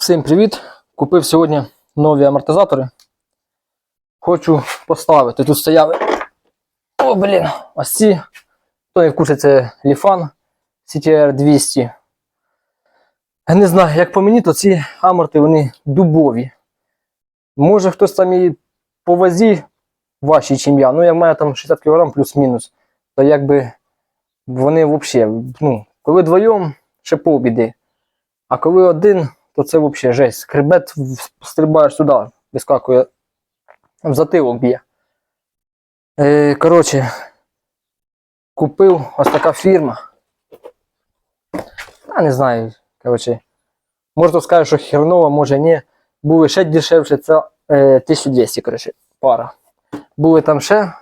Всім привіт! Купив сьогодні нові амортизатори. Хочу поставити. Тут стояли. О, блін! Ось ці. Хто не в курсі, це Lifan CTR 200. Я не знаю, як по мені, то ці аморти вони дубові. Може хтось там і по вазі важчий, чим я. Ну, в мене там 60 кг плюс-мінус, то якби вони взагалі, ну, коли вдвоєм, ще повбіди. А коли один, то це взагалі жесть. Хребет стрибаєш сюди, вискакує в затилок б'є. Е, коротше, купив ось така фірма. Я не знаю, коротше. Можна сказати, що хернова, може ні. Були ще дешевше, це е, 1200, коротше, пара. Були там ще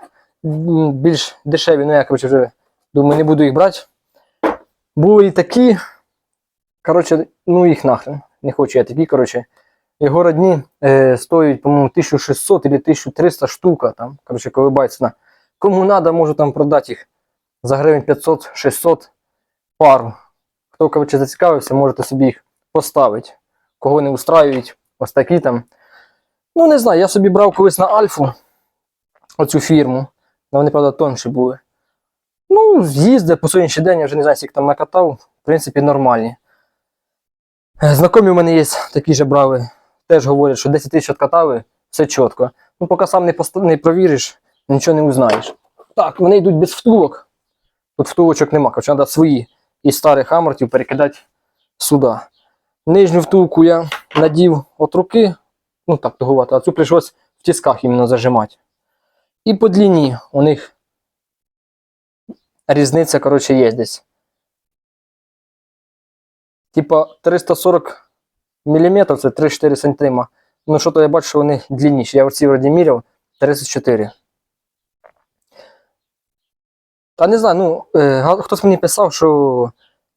більш дешеві, ну я коротше вже думаю, не буду їх брати. Були і такі. Коротше, ну їх нахрен. Не хочу я такі, коротше. Його родні е, стоять, по-моєму, 1600 или 1300 штука. Там, коротше, на. Кому треба, можу там продати їх за гривень 500-600 пару. Хто, коротше, зацікавився, можете собі їх поставити. Кого не устраюють, ось такі там. Ну, не знаю, я собі брав колись на Альфу оцю фірму. але Вони, правда, тонші були. Ну, з'їздив по сьогоднішній день, я вже не знаю, скільки там накатав. В принципі, нормальні. Е, Знайомі в мене є, такі же брали. Теж говорять, що 10 тисяч откатали, все чітко. Ну, поки сам не, поста- не провіриш, нічого не узнаєш. Так, вони йдуть без втулок. Тут втулочок нема, короче, треба свої із старих амортів перекидати сюди. Нижню втулку я надів от руки, ну так туговато, а цю прийшлось в тисках іменно зажимати. І по длині у них різниця, коротше, є десь. Типа 340 мм це 3-4 см. Ну, що то я бачу, що вони длинніші. Я оці вроді міряв 34. Та не знаю, ну, е, хтось мені писав, що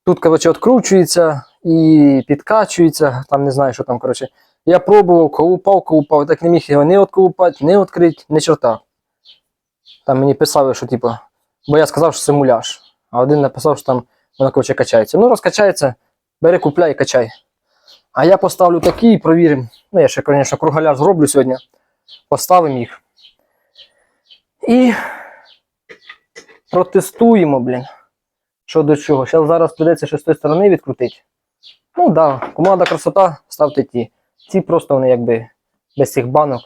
тут, коротше, відкручується і підкачується, там не знаю, що там, коротше. Я пробував, колупав, колупав, так не міг його не отколупати, не відкрити, не чорта. Там мені писали, що типу, бо я сказав, що це муляж. А один написав, що там вона коротше качається. Ну, розкачається, бери, купляй і качай. А я поставлю такі і провіримо. Ну, я ще, звісно, кругаляр зроблю сьогодні. Поставимо їх. І протестуємо, блін. Що до чого. Зараз зараз придеться ще з тої сторони відкрутити. Ну так, да, команда красота, ставте ті. Ці просто вони якби без цих банок.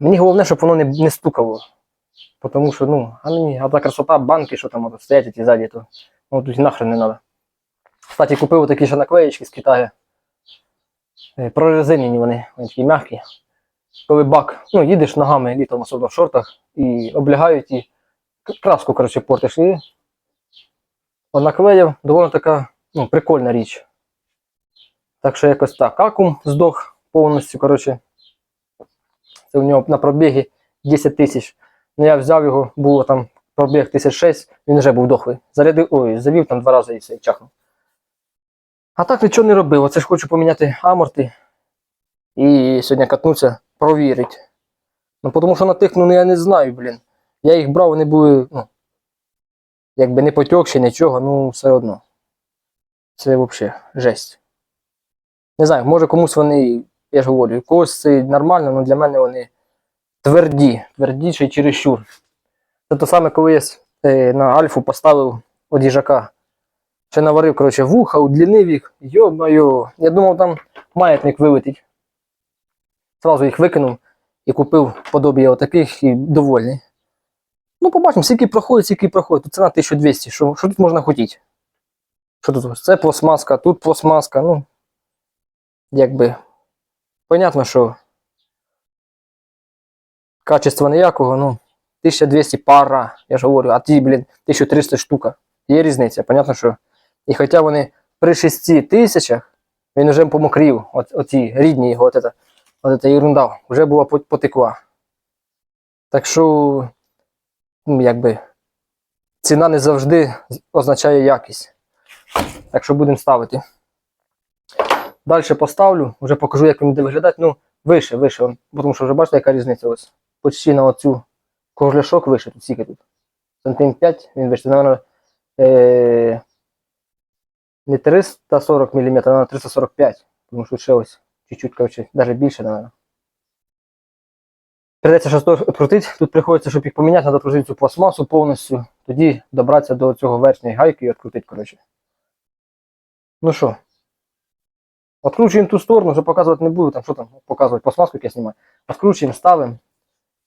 Мені головне, щоб воно не, не стукало. Тому що, ну, а мені а та красота, банки, що там стоять ті ззаді, то ну, тут нахрен не треба. Кстати, купив такі ще наклеїчки з Китаю. Е, Прорезинені вони, вони такі м'які. Коли бак, ну, їдеш ногами літом, особливо в шортах, і облягають і краску, коротше, портиш. І наклеїв доволі така ну, прикольна річ. Так що якось так. Акум здох повністю, коротше. Це у нього на пробігі 10 тисяч. Ну я взяв його, було там пробіг 1006, він вже був дохлий. Зарядив, ой, завів там два рази і все, і чахнув. А так нічого не робив. Оце ж хочу поміняти аморти. І сьогодні катнуться, провірити. Ну, тому що на тих, ну я не знаю, блін. Я їх брав, вони були, ну, якби не потьокші, нічого, ну все одно. Це взагалі жесть. Не знаю, може комусь вони, я ж говорю, когось це нормально, але для мене вони тверді, твердіші чересчур. Це те саме, коли я е, на Альфу поставив от їжака. Ще наварив, коротше, вуха, удлінив їх. Йо-моє. Я думав, там маятник вилетить. Зразу їх викинув і купив подобія отаких і довольний. Ну, побачимо, скільки проходить, скільки проходить. Тут ціна 1200. Що, що тут можна хотіти? Що тут? Це пластмаска, тут пластмаска, ну. Якби. Понятно, що качества ніякого, ну. 1200 пара, я ж говорю, а ті, блін, 1300 штука. Є різниця. Понятно, що. І хоча вони при 6 тисячах, він вже помокрів, от, оці рідні його, от, от ета ерунда, вже була потекла. Так що, ну, якби, ціна не завжди означає якість. Так що будемо ставити. Далі поставлю, вже покажу, як він буде виглядати. Ну, вище, вище, тому що вже бачите, яка різниця ось. Почти на оцю кожляшок вище, тут скільки тут. Сантиметр 5, він вище, напевно, е, не 340 мм, а 345. Тому що ще ось чуть-чуть, коротше, навіть більше, наверное. Придеться щось відкрутити. Тут приходиться, щоб їх поміняти, треба відкрутити цю пластмасу повністю. Тоді добратися до цього верхньої гайки і відкрутити, коротше. Ну що? Откручуємо ту сторону, вже показувати не буду, там що там показувати, пластмаску, як я знімаю. Откручуємо, ставимо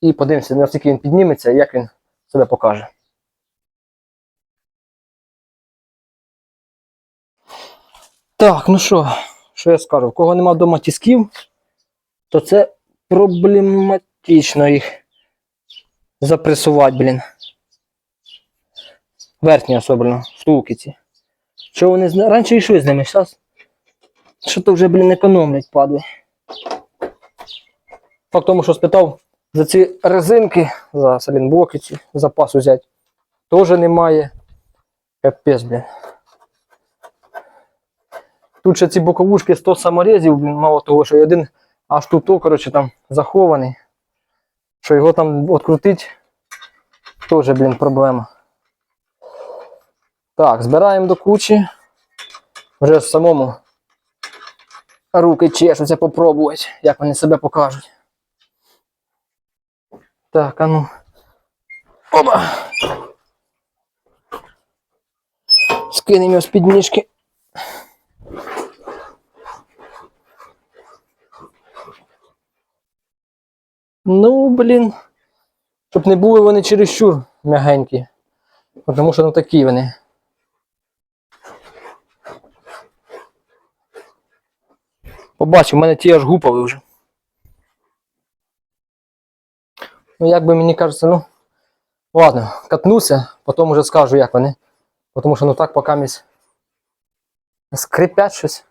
і подивимося, наскільки він підніметься і як він себе покаже. Так, ну що, що я скажу? Кого нема вдома тисків, то це проблематично їх запресувати, блін. Верхні особливо, втулки ці. Що вони зна- раніше йшли з ними, зараз що то вже, блін, економлять, падли. Факт тому, що спитав за ці резинки, за салінблоки ці, запас взяти, теж немає. Капець, блін. Тут ще ці боковушки 100 саморезів, блін, мало того, що один аж тут, то, коротше, там захований. Що його там відкрутить, теж, блін, проблема. Так, збираємо до кучі. Вже самому руки чешуться попробувати, як вони себе покажуть. Так, а ну. Опа! Скинемо з підніжки. Ну, блін. Щоб не були вони чересчур м'ягенькі. Тому що ну такі вони. Побачив, в мене ті аж гупали вже. Ну, як би мені кажеться, ну. Ладно, катнуся, потім вже скажу, як вони. Тому що ну так поки місь скрипять щось.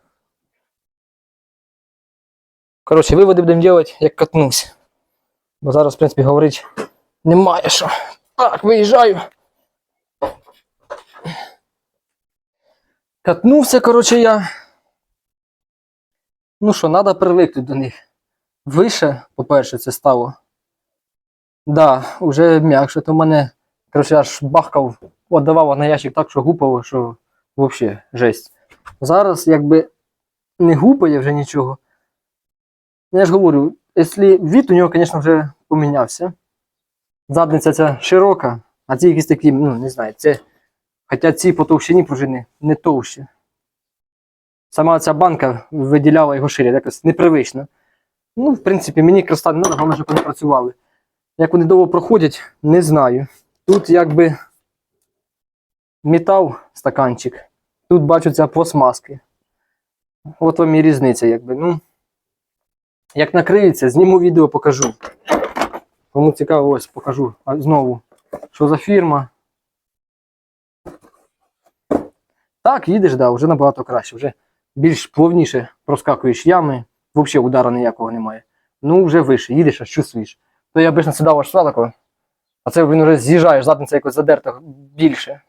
Коротше, виводи будемо робити, як катнусь. Бо зараз, в принципі, говорить немає що. Так, виїжджаю. Катнувся, коротше, я. Ну що, треба привикнути до них. Вище, по-перше, це стало. Да, вже м'якше, то в мене, коротше, аж бахкав, віддавав на ящик так, що гупало, що взагалі жесть. Зараз якби не гупає вже нічого. Я ж говорю, якщо від у нього, звісно, вже помінявся. Задниця ця широка, а ці якісь такі, ну, не знаю, це. Хоча ці по товщині пружини не товщі. Сама ця банка виділяла його шире, якось непривично. Ну, в принципі, мені креста не треба, головне, щоб вони працювали. Як вони довго проходять, не знаю. Тут якби метал стаканчик. Тут бачу ця пластмаски. От вам і різниця, якби. Ну, як накриється, зніму відео, покажу. Кому цікаво, ось покажу знову, що за фірма. Так, їдеш, да, вже набагато краще. Вже більш плавніше проскакуєш ями, взагалі удару ніякого немає. Ну, вже вище, їдеш, аж чувствуєш. То я обично сідав аж сладко, а це він вже з'їжджаєш, задниця якось задерта більше.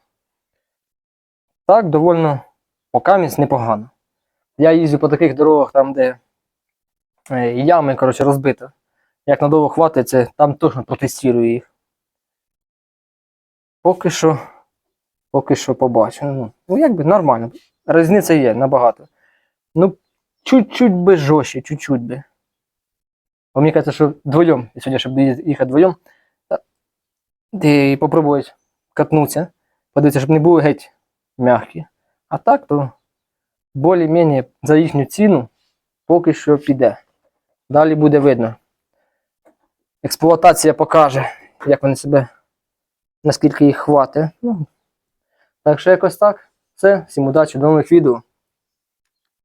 Так, довольно покамість непогано. Я їздю по таких дорогах, там, де ями, коротше, розбито. Як надовго хватить, це там точно протестую їх. Поки що, поки що побачу. Ну, ну якби нормально. Різниця є набагато. Ну, чуть-чуть би жорстче, чуть-чуть би. Бо мені кажеться, що вдвоєм, сьогодні, щоб їхати вдвоєм, і попробувати катнутися, подивитися, щоб не були геть м'які. А так, то більш-менш за їхню ціну поки що піде. Далі буде видно. Експлуатація покаже, як вони себе, наскільки їх хватить. Ну, так що якось так. Все, всім удачі, до нових відео.